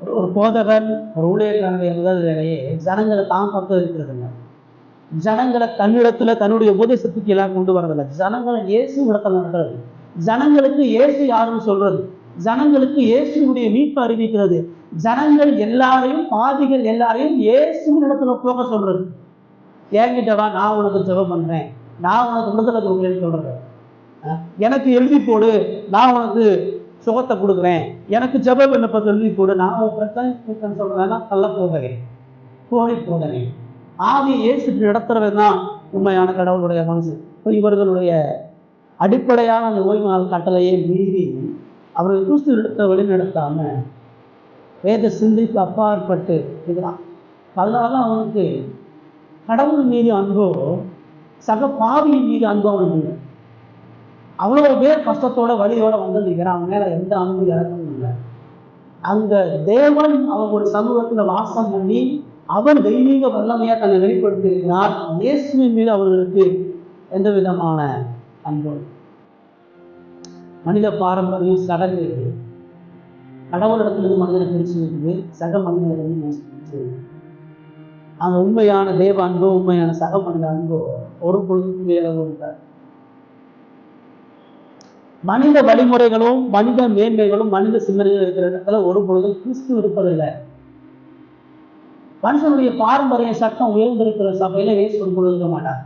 ஒரு போதகர் ஒரு ஊழியர்கள் முதல் ஜனங்களை தான் பக்கம் இருக்கிறதுங்க ஜனங்களை தன்னிடத்துல தன்னுடைய உபதேசத்துக்கு எல்லாம் கொண்டு வரதில்லை ஜனங்களை இயேசு இடத்துல நடக்கிறது ஜனங்களுக்கு இயேசு யாருன்னு சொல்றது? ஜனங்களுக்கு இயேசுடைய மீட்பு அறிவிக்கிறது. ஜனங்கள் எல்லாரையும் பாதிகள் எல்லாரையும் இயேசு இடத்துல போக சொல்றது. என்கிட்ட வா நான் உனக்கு ஜெபம் பண்றேன். நான் உனக்கு விடுதலை கொடுக்குறேன்னு சொல்றது. எனக்கு எழுதி போடு. நான் உனக்கு சுகத்தை கொடுக்குறேன். எனக்கு ஜெப விண்ணப்ப சொல்லி கூட நான் உன் பிரச்சனை தீர்க்கன்னு சொல்றேன்னா கள்ள போகிறேன் கோழி போகிறேன் ஆவி இயேசு நடத்துறவன் தான் உண்மையான கடவுளுடைய மனசு. இவர்களுடைய அடிப்படையான அந்த ஓய்வு நாள் கட்டளையை மீறி அவர்கள் கிறிஸ்து எடுத்த வழி நடத்தாம வேத சிந்திக்கு அப்பாற்பட்டு இதுதான் அதனால தான் அவனுக்கு கடவுள் மீது அன்போ சக பாவியின் மீது அன்போ அவனுக்கு அவ்வளோ பேர் கஷ்டத்தோட வழியோட வந்து நிற்கிறான் அவங்க மேல எந்த அன்பு இறக்கமும் இல்லை. அந்த தேவன் அவங்களுடைய சமூகத்துல வாசம் பண்ணி அவன் தெய்வீக வல்லமையா தன்னை வெளிப்படுத்தியிருக்கிறார் இயேசுவின் மீது அவர்களுக்கு எந்த விதமான அன்பு மனித பாரம்பரியம் சடங்கு இருக்கு. கடவுளிடத்திலிருந்து மனிதனை பிரிச்சு இருக்குது சக மனிதனிலிருந்து அந்த உண்மையான தேவ அன்போ உண்மையான சக மனித அன்போ ஒரு பொழுதுக்கும் வேற மனித வழிமுறைகளும் மனித மேன்மைகளும் மனித சிந்தனைகள் இருக்கிற இடத்துல ஒரு பொழுதும் கிறிஸ்து இருப்பதில்லை. மனுஷனுடைய பாரம்பரிய சட்டம் உயர்ந்திருக்கிற சபையில இயேசு ஒரு பொழுது இருக்க மாட்டார்.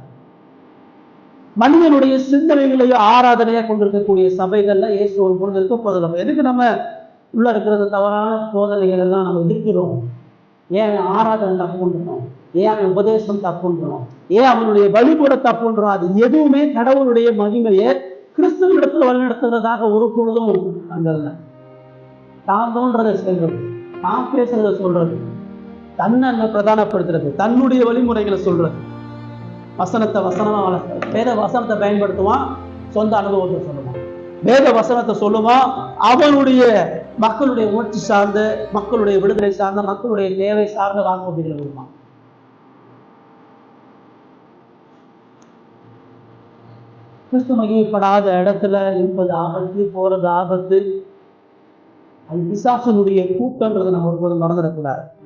மனிதனுடைய சிந்தனைகளையும் ஆராதனையா கொண்டிருக்கக்கூடிய சபைகள்ல இயேசு ஒரு பொழுது இருக்க போதில்லை எதுக்கு நம்ம உள்ள இருக்கிறது தவறான போதனைகள் எல்லாம் நம்ம எதிர்க்கிறோம்? ஏன் அவன் ஆராதனை தப்புன்றோம் ஏன் அவன் உபதேசம் தப்புன்றோம் ஏன் அவனுடைய வழிபட தப்புன்றோம் அது எதுவுமே கடவுளுடைய மகிமையை கிறிஸ்துவனிடத்தில் வழிநடத்துறதாக ஒரு பொழுதும் அங்கல்ல. தான் தோன்றதை செய்கிறது தான் பேசுறதை சொல்றது தன்னை அங்க பிரதானப்படுத்துறது தன்னுடைய வழிமுறைகளை சொல்றது. வசனத்தை வசனமாக வளர்த்து வேத வசனத்தை பயன்படுத்துவான் சொந்த அனுபவத்தை சொல்லுவான் வேத வசனத்தை சொல்லுவான் அவனுடைய மக்களுடைய உணர்ச்சி சார்ந்து மக்களுடைய விடுதலை சார்ந்த மக்களுடைய தேவை சார்ந்த வாக்குறுதிகளை விடுவான் கிறிஸ்து மகிமைப்படாத இடத்துல இருப்பது ஆபத்து போறது ஆபத்து. அது பிசாசனுடைய கூட்டன்றதை நம்ம ஒருபோதும் மறந்துடக்கூடாது.